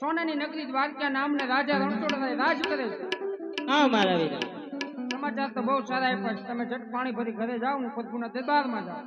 સોનાની નગરી દ્વારકા નામના રાજા રણછોડરાય રાજ કરે છે. હા મારા વીરા. સમાચાર તો બહુ સારા આપ્યા છે. તમે જટ પાણી ભરી ઘરે જાઓ હું પદ્મુના દરબારમાં જાઉં